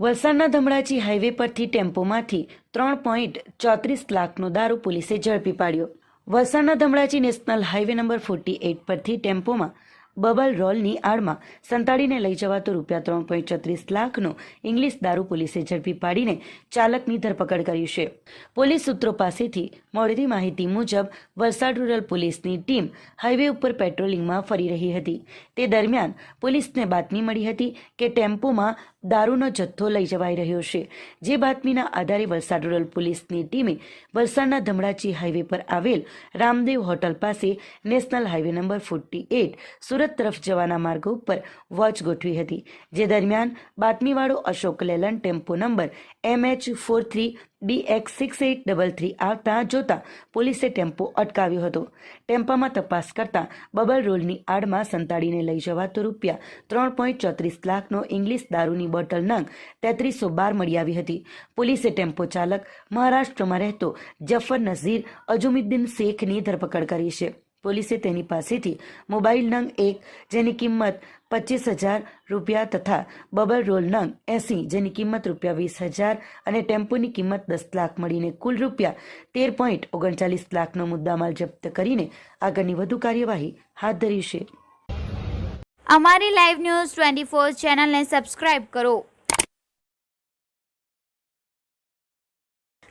વલસાડના ધમડાચી હાઈવે પરથી ટેમ્પોમાંથી ત્રણ પોઈન્ટ ચોત્રીસ લાખનો દારૂ પોલીસે ઝડપી પાડ્યો. વલસાડના Dhamdachi national highway number forty eight પરથી ટેમ્પોમાં બબલ રોલની આડમાં સંતાડીને લઈ જવાતો રૂપિયા ત્રણ પોઈન્ટ ચોત્રીસ લાખનો ઇંગ્લિશ દારૂ પોલીસે ઝડપી પાડીને ચાલકની ધરપકડ કરી છે. પોલીસ સૂત્રો પાસેથી મળતી માહિતી મુજબ, વલસાડ રૂરલ પોલીસની ટીમ હાઈવે ઉપર પેટ્રોલિંગમાં ફરી રહી હતી. તે દરમિયાન પોલીસને બાતમી મળી હતી કે ટેમ્પોમાં દારૂનો જથ્થો લઈ જવાઈ રહ્યો છે. જે બાતમીના આધારે વલસાડ રૂરલ પોલીસની ટીમે વલસાડના ધમડાચી હાઈવે પર આવેલ રામદેવ હોટલ પાસે national highway number forty eight Surat તરફ જવાના માર્ગ ઉપર વોચ ગોઠવી હતી. જે દરમિયાન બાતમીવાળો Ashok Leyland tempo number M H four three B X six eight double three આવતા જોતા પોલીસે ટેમ્પો અટકાવ્યો હતો. ટેમ્પામાં તપાસ કરતા બબલ રોલની આડમાં સંતાડીને લઈ જવાતો રૂપિયા ત્રણ પોઈન્ટ ચોત્રીસ લાખનો ઇંગ્લિશ દારૂની બોટલ નંગ તેત્રીસો બાર મળી આવી હતી. પોલીસે ટેમ્પો ચાલક મહારાષ્ટ્રમાં રહેતો જફર નઝીર અજુમુદ્દીન શેખની ધરપકડ કરી છે. પોલીસે તેની પાસેથી મોબાઈલ નંગ એક, જેની કિંમત પચીસ હજાર રૂપિયા તથા બબલ રોલ નંગ એસી, જેની કિંમત રૂપિયા વીસ હજાર અને ટેમ્પોની કિંમત દસ લાખ મળીને કુલ રૂપિયા તેર પોઈન્ટ ઓગણચાલીસ લાખનો મુદ્દામાલ જપ્ત કરીને આગળની વધુ કાર્યવાહી હાથ ધરી છે. અમારી લાઈવ ન્યૂઝ ટ્વેન્ટી ફોર ચેનલને સબસ્ક્રાઇબ કરો.